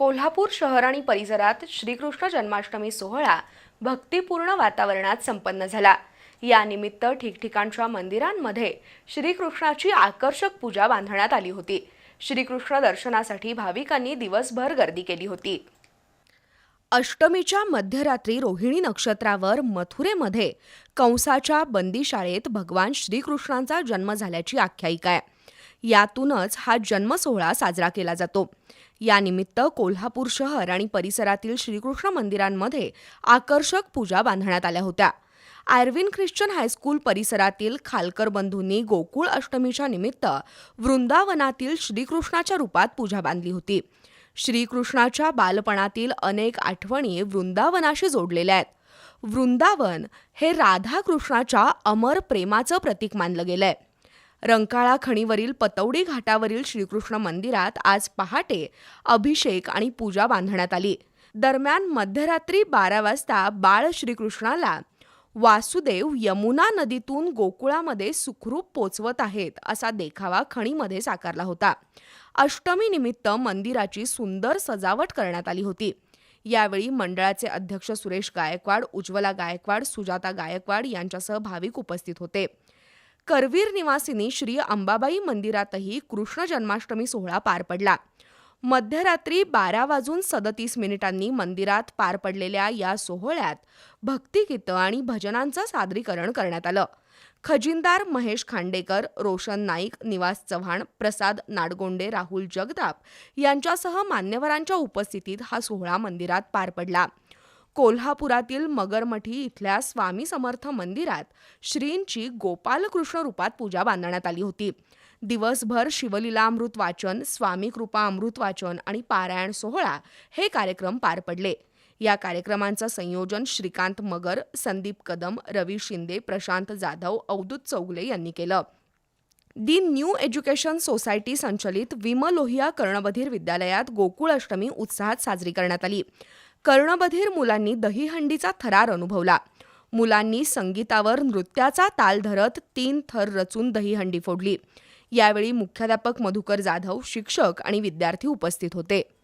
कोल्हापूर शहर आणि परिसरात श्रीकृष्ण जन्माष्टमी सोहळा भक्तिपूर्ण वातावरणात संपन्न झाला. यानिमित्त ठिकठिकाणच्या मंदिरांमध्ये श्रीकृष्णाची आकर्षक पूजा बांधण्यात आली होती. श्रीकृष्ण दर्शनासाठी भाविकांनी दिवसभर गर्दी केली होती. अष्टमीच्या मध्यरात्री रोहिणी नक्षत्रावर मथुरेमध्ये कंसाच्या बंदीशाळेत भगवान श्रीकृष्णांचा जन्म झाल्याची आख्यायिका आहे. यातूनच हा जन्मसोहळा साजरा केला जातो. यानिमित्त कोल्हापूर शहर आणि परिसरातील श्रीकृष्ण मंदिरांमध्ये आकर्षक पूजा बांधण्यात आल्या होत्या. आयर्विन ख्रिश्चन हायस्कूल परिसरातील खालकर बंधूंनी गोकुळ अष्टमीच्या निमित्त वृंदावनातील श्रीकृष्णाच्या रूपात पूजा बांधली होती. श्रीकृष्णाच्या बालपणातील अनेक आठवणी वृंदावनाशी जोडलेल्या आहेत. वृंदावन हे राधाकृष्णाच्या अमर प्रेमाचं प्रतीक मानलं गेलं आहे रंकाळा खणीवरील पतौडी घाटावरील श्रीकृष्ण मंदिरात आज पहाटे अभिषेक आणि पूजा बांधण्यात आली. दरम्यान मध्यरात्री बारा वाजता बाळ श्रीकृष्णाला वासुदेव यमुना नदीतून गोकुळामध्ये सुखरूप पोचवत आहेत असा देखावा खणीमध्ये साकारला होता. अष्टमी निमित्त मंदिराची सुंदर सजावट करण्यात आली होती. यावेळी मंडळाचे अध्यक्ष सुरेश गायकवाड उज्ज्वला गायकवाड सुजाता गायकवाड यांच्यासह भाविक उपस्थित होते. करवीर निवासिनी श्री अंबाबाई मंदिरातही कृष्ण जन्माष्टमी सोहळा पार पडला. मध्यरात्री बारा वाजून सदतीस मिनिटांनी मंदिरात पार पडलेल्या या सोहळ्यात भक्तिगीतं आणि भजनांचं सादरीकरण करण्यात आलं. खजिनदार महेश खांडेकर रोशन नाईक निवास चव्हाण प्रसाद नाडगोंडे राहुल जगताप यांच्यासह मान्यवरांच्या उपस्थितीत हा सोहळा मंदिरात पार पडला. कोल्हापुरातील मगरमठी इथल्या स्वामी समर्थ मंदिरात श्रींची गोपालकृष्ण रूपात पूजा बांधण्यात आली होती. दिवसभर शिवलीलामृत वाचन स्वामी कृपा अमृत वाचन आणि पारायण सोहळा हे कार्यक्रम पार पडले. या कार्यक्रमांचं संयोजन श्रीकांत मगर संदीप कदम रवी शिंदे प्रशांत जाधव अवधूत चौगले यांनी केलं. दी न्यू एज्युकेशन सोसायटी संचलित विमलोहिया कर्णबधीर विद्यालयात गोकुळ अष्टमी उत्साहात साजरी करण्यात आली. कर्णबधीर मुलांनी दहीहंडीचा थरार अनुभवला. मुलांनी संगीतावर नृत्याचा ताल धरत तीन थर रचून दहीहंडी फोडली. यावेळी मुख्याध्यापक मधुकर जाधव शिक्षक आणि विद्यार्थी उपस्थित होते.